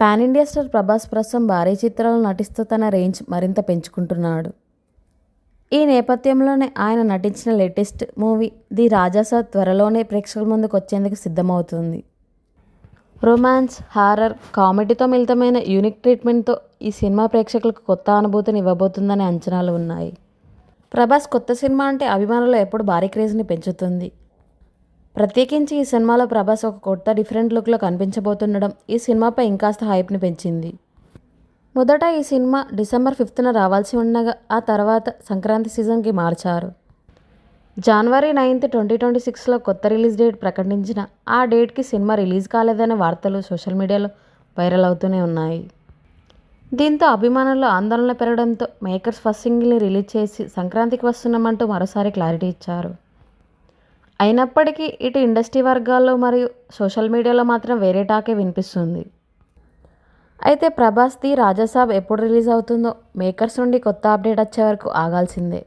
Pan India star Prabhas ప్రస్తుతం భారీ చిత్రాలు నటిస్తూ తన రేంజ్ మరింత పెంచుకుంటున్నాడు. ఈ నేపథ్యంలోనే ఆయన నటించిన లేటెస్ట్ మూవీ ది రాజాసా త్వరలోనే ప్రేక్షకుల ముందుకు వచ్చేందుకు సిద్ధమవుతుంది. రొమాన్స్ హారర్ కామెడీతో మిళితమైన యూనిక్ ట్రీట్మెంట్తో ఈ సినిమా ప్రేక్షకులకు కొత్త అనుభూతిని ఇవ్వబోతుందనే అంచనాలు ఉన్నాయి. ప్రభాస్ కొత్త సినిమా అంటే అభిమానులు ఎప్పుడు భారీ క్రేజ్ని పెంచుతుంది. ప్రత్యేకించి ఈ సినిమాలో ప్రభాస్ ఒక కొత్త డిఫరెంట్ లుక్లో కనిపించబోతుండడం ఈ సినిమాపై ఇంకాస్త హైప్ని పెంచింది. మొదట ఈ సినిమా డిసెంబర్ ఫిఫ్త్న రావాల్సి ఉండగా ఆ తర్వాత సంక్రాంతి సీజన్కి మార్చారు. జనవరి నైన్త్ ట్వంటీ ట్వంటీ సిక్స్లో కొత్త రిలీజ్ డేట్ ప్రకటించిన ఆ డేట్కి సినిమా రిలీజ్ కాలేదనే వార్తలు సోషల్ మీడియాలో వైరల్ అవుతూనే ఉన్నాయి. దీంతో అభిమానుల్లో ఆందోళన పెరగడంతో మేకర్స్ ఫస్ట్ సింగిల్ని రిలీజ్ చేసి సంక్రాంతికి వస్తున్నామంటూ మరోసారి క్లారిటీ ఇచ్చారు. అయినప్పటికీ ఇటు ఇండస్ట్రీ వర్గాల్లో మరియు సోషల్ మీడియాలో మాత్రం వేరే టాకే వినిపిస్తుంది. అయితే ప్రభాస్ ది రాజాసాబ్ ఎప్పుడు రిలీజ్ అవుతుందో మేకర్స్ నుండి కొత్త అప్డేట్ వచ్చే వరకు ఆగాల్సిందే.